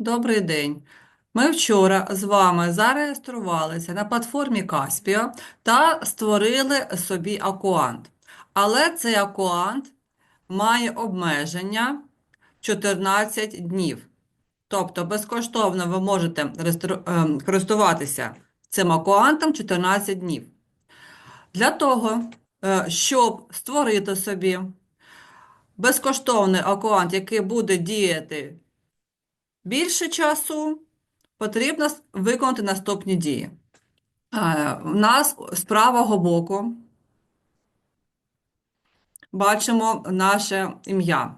Добрий день. Ми вчора з вами зареєструвалися на платформі Caspio та створили собі аккаунт. Але цей аккаунт має обмеження 14 днів. Тобто безкоштовно ви можете ем, користуватися цим аккаунтом 14 днів. Для того, е, щоб створити собі безкоштовний аккаунт, який буде діяти більше часу, потрібно виконати наступні дії. У нас з правого боку бачимо наше ім'я.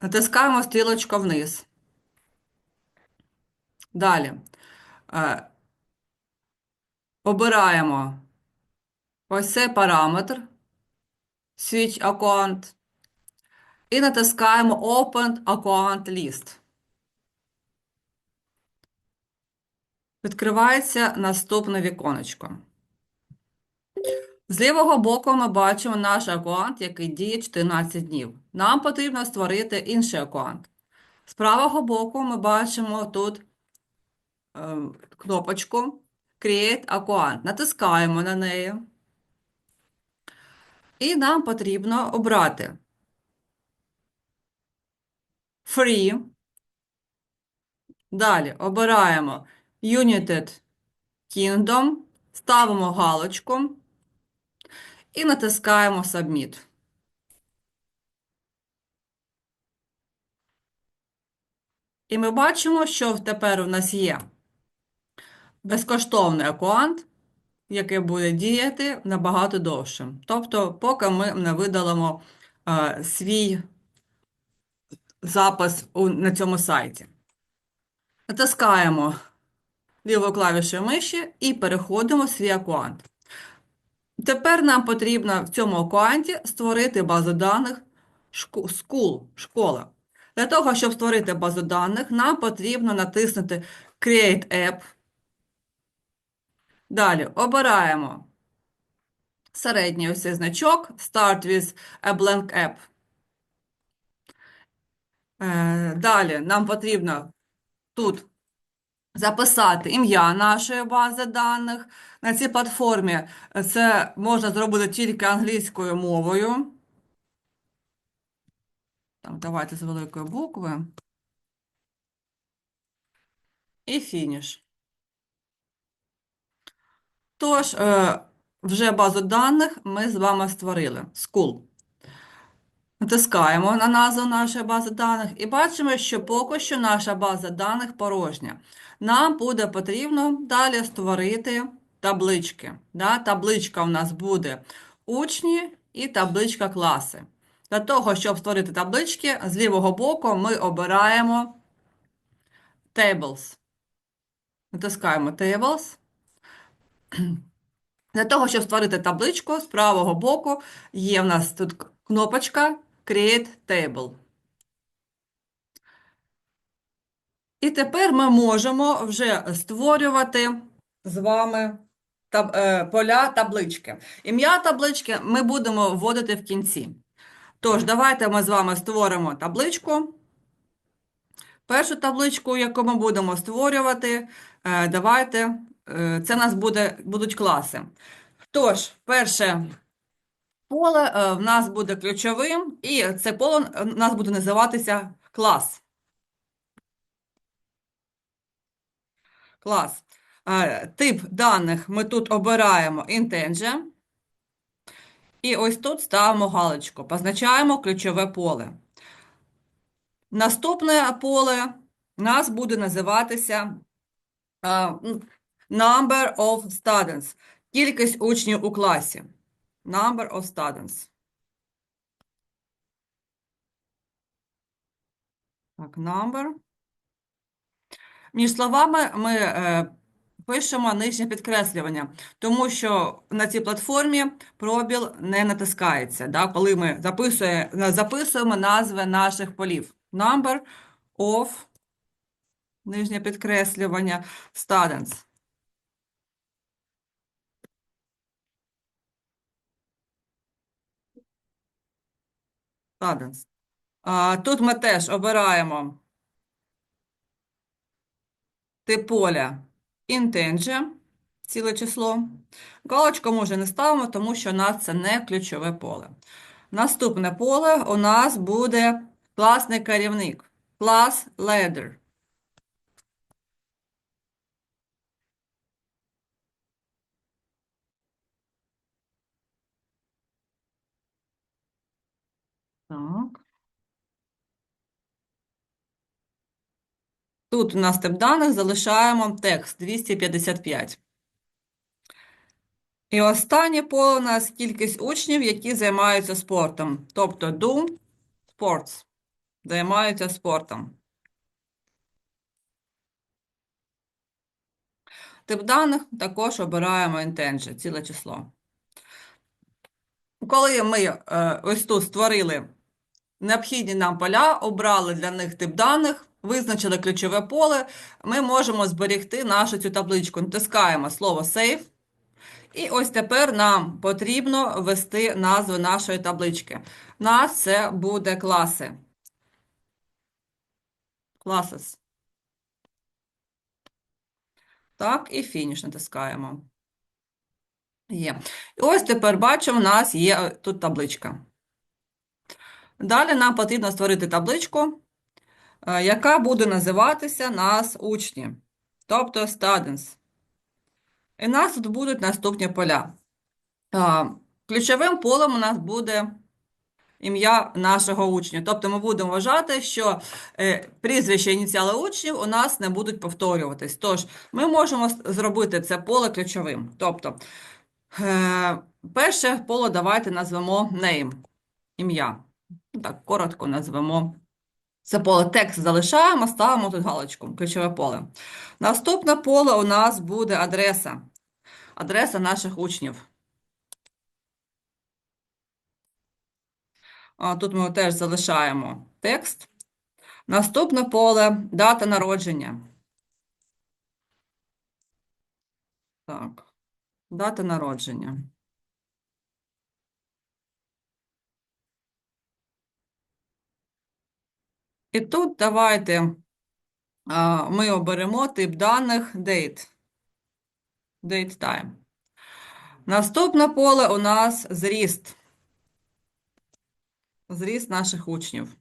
Натискаємо стрілочку вниз. Далі. Обираємо ось цей параметр Switch Account і натискаємо Open Account List. Відкривається наступне віконечко. З лівого боку ми бачимо наш аккаунт, який діє 14 днів. Нам потрібно створити інший аккаунт. З правого боку ми бачимо тут е, кнопочку Create Account. Натискаємо на неї. І нам потрібно обрати Free. Далі обираємо United Kingdom, ставимо галочку і натискаємо Submit. І ми бачимо, що тепер у нас є безкоштовний аккаунт, який буде діяти набагато довше. Тобто, поки ми не видалимо е, свій запис у, на цьому сайті. Натискаємо лівою клавішою миші і переходимо в свій аккаунт. Тепер нам потрібно в цьому аккаунті створити базу даних school, школа. Для того, щоб створити базу даних, нам потрібно натиснути Create App. Далі обираємо середній ось значок Start with a blank app. Е, Далі нам потрібно тут записати ім'я нашої бази даних. На цій платформі це можна зробити тільки англійською мовою. Так, давайте з великої букви. І фініш. Тож, е, вже базу даних ми з вами створили. School. Натискаємо на назву нашої бази даних і бачимо, що поки що наша база даних порожня. Нам буде потрібно далі створити таблички. Да? Табличка у нас буде учні і табличка класи. Для того, щоб створити таблички, з лівого боку ми обираємо Tables. Натискаємо Tables. Для того, щоб створити табличку, з правого боку є в нас тут кнопочка Create Table. І тепер ми можемо вже створювати з вами таб- е, поля таблички. Ім'я таблички ми будемо вводити в кінці. Тож, давайте ми з вами створимо табличку. Першу табличку, яку ми будемо створювати, е, давайте, е, це у нас буде, будуть класи. Тож, перше поле в нас буде ключовим, і це поле у нас буде називатися клас. Клас. Е, Тип даних ми тут обираємо integer. І ось тут ставимо галочку, позначаємо ключове поле. Наступне поле нас буде називатися е, number of students. Кількість учнів у класі. Number of students. Так, number. Між словами ми е, пишемо нижнє підкреслювання, тому що на цій платформі пробіл не натискається, да, коли ми записує, записуємо назви наших полів. Number of, нижнє підкреслювання, students. Тут ми теж обираємо тип поля integer, ціле число. Галочку може не ставимо, тому що у нас це не ключове поле. Наступне поле у нас буде класний керівник. Клас leader. Так. Тут у нас тип даних залишаємо текст 255. І останнє поле у нас кількість учнів, які займаються спортом. Тобто do sports. Займаються спортом. Тип даних також обираємо integer, ціле число. Коли ми е, ось тут створили необхідні нам поля, обрали для них тип даних, визначили ключове поле, ми можемо зберегти нашу цю табличку. Натискаємо слово Save. І ось тепер нам потрібно ввести назву нашої таблички. У нас це буде класи. Classes. Так, і фініш натискаємо. Є. І ось тепер бачимо, у нас є тут табличка. Далі нам потрібно створити табличку, яка буде називатися нас учні, тобто students. І нас тут будуть наступні поля. Ключовим полем у нас буде ім'я нашого учня. Тобто ми будемо вважати, що е, прізвища ініціали учнів у нас не будуть повторюватись. Тож, ми можемо зробити це поле ключовим. Тобто, е, перше поле давайте назвемо name, ім'я. Ну, Так, коротко назвемо. Це поле текст залишаємо, ставимо тут галочку, ключове поле. Наступне поле у нас буде адреса. Адреса наших учнів. Тут ми теж залишаємо текст. Наступне поле дата народження. Так, дата народження. І тут давайте ми оберемо тип даних date. Date time. Наступне поле у нас зріст. Зріст наших учнів.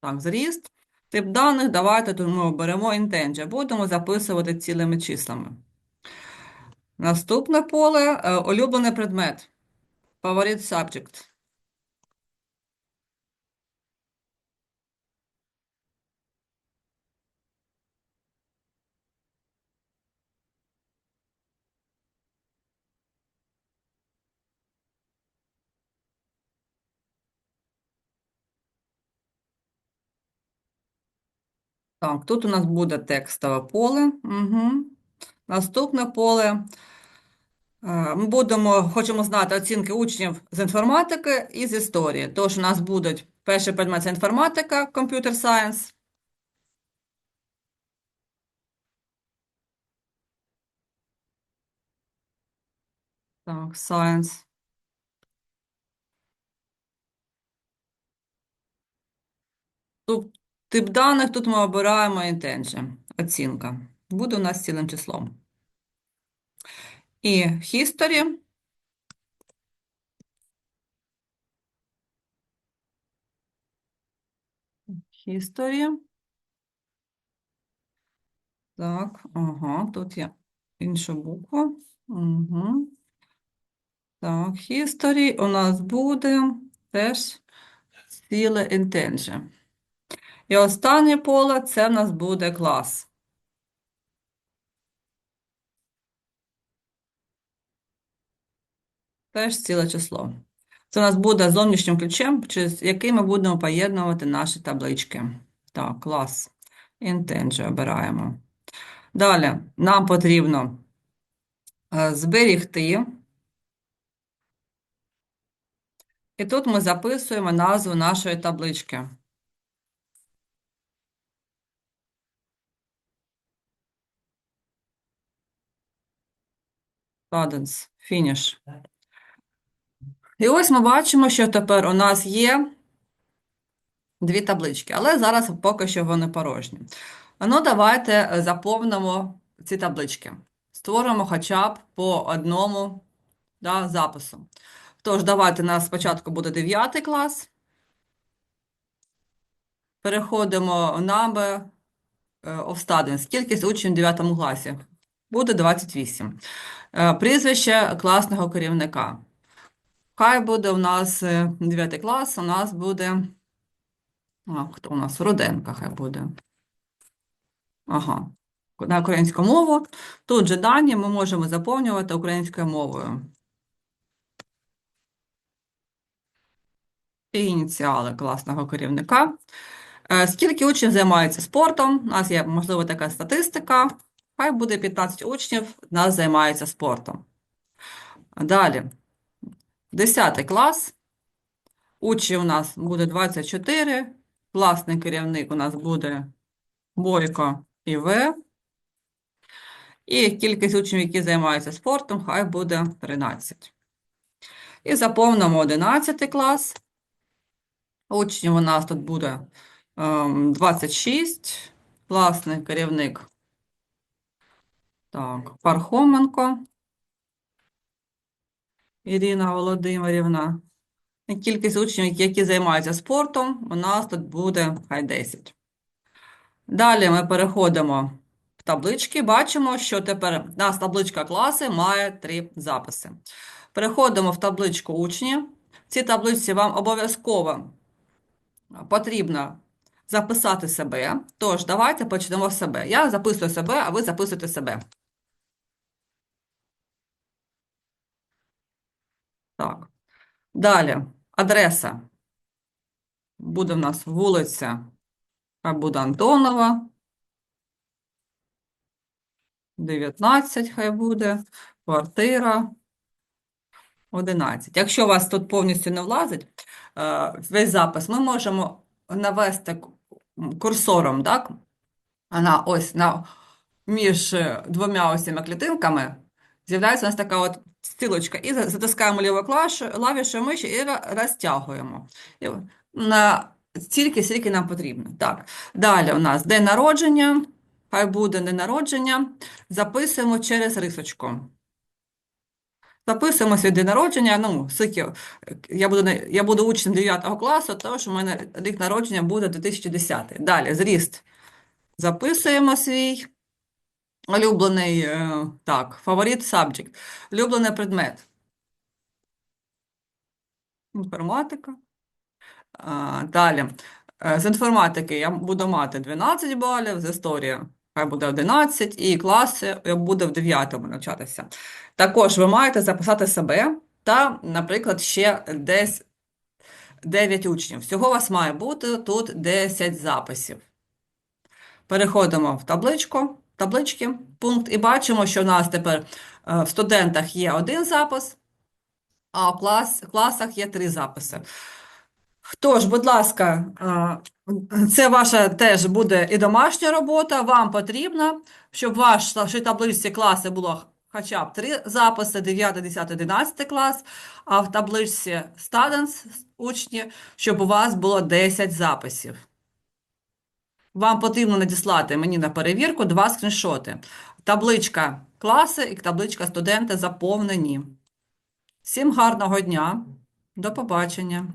Так, зріст. Тип даних, давайте тут ми оберемо integer. Будемо записувати цілими числами. Наступне поле е, улюблений предмет. Favorite subject. Так, тут у нас буде текстове поле. Угу. Наступне поле. Ми будемо, хочемо знати оцінки учнів з інформатики і з історії. Тож у нас будуть перший предмет це інформатика, computer science. Так, science. Тут тип даних, тут ми обираємо integer, оцінка. Буде у нас цілим числом. І history. History. Так, ага, тут є інша буква. Угу. Так, history у нас буде теж ціле integer. І останнє поле це в нас буде клас. Теж ціле число. Це у нас буде зовнішнім ключем, через який ми будемо поєднувати наші таблички. Так, клас. Integer обираємо. Далі нам потрібно е, зберігти. І тут ми записуємо назву нашої таблички. Cadence, finish. І ось ми бачимо, що тепер у нас є дві таблички, але зараз поки що вони порожні. Ну, давайте заповнимо ці таблички. Створимо хоча б по одному да, запису. Тож, давайте у нас спочатку буде 9 клас. Переходимо е, of. Кількість учнів в 9 класі. Буде 28. Е, Прізвище класного керівника. Хай буде у нас е, 9 клас, у нас буде. А, хто у нас? Руденка хай буде. Ага. На українську мову. Тут же дані ми можемо заповнювати українською мовою. Ініціали класного керівника. Е, Скільки учнів займаються спортом? У нас є, можливо, така статистика. Хай буде 15 учнів, у нас займаються спортом. Далі. 10 клас. Учнів у нас буде 24. Класний керівник у нас буде Бойко і В. І кількість учнів, які займаються спортом, хай буде 13. І заповнимо 11 клас. Учнів у нас тут буде ем, 26. Класний керівник. Так, Пархоменко. Ірина Володимирівна. Кількість учнів, які займаються спортом, у нас тут буде хай 10. Далі ми переходимо в таблички. Бачимо, що тепер у нас табличка класи має три записи. Переходимо в табличку учні. В цій табличці вам обов'язково потрібно записати себе. Тож, давайте почнемо з себе. Я записую себе, а ви записуєте себе. Так. Далі. Адреса. Буде в нас вулиця, буде Антонова. 19 хай буде. Квартира. 11. Якщо у вас тут повністю не влазить е, весь запис, ми можемо навести курсором, так? На ось на між двома ось цими клітинками з'являється у нас така от стрілочка. І затискаємо клавішою, клавішою миші і розтягуємо. На стільки, скільки нам потрібно. Так. Далі у нас день народження. Хай буде день народження. Записуємо через рисочку. Записуємо свій день народження. Ну, скільки я буду, я буду учнем 9 класу, тому що в мене рік народження буде 2010. Далі, зріст. Записуємо свій улюблений, е, так, фаворит subject. Улюблений предмет. Інформатика. Далі. Е, З інформатики я буду мати 12 балів, з історії хай буде 11, і класи я буду в 9 навчатися. Також ви маєте записати себе та, наприклад, ще десь 9 учнів. Всього у вас має бути тут 10 записів. Переходимо в табличку, таблички, пункт, і бачимо, що в нас тепер е, в студентах є один запис, а в клас, класах є три записи. Тож, будь ласка, е, це ваша теж буде і домашня робота. Вам потрібно, щоб в вашій табличці класи було хоча б три записи, 9, 10, 11 клас, а в табличці Students, учні, щоб у вас було 10 записів. Вам потрібно надіслати мені на перевірку два скріншоти. Табличка класи і табличка студенти заповнені. Всім гарного дня. До побачення.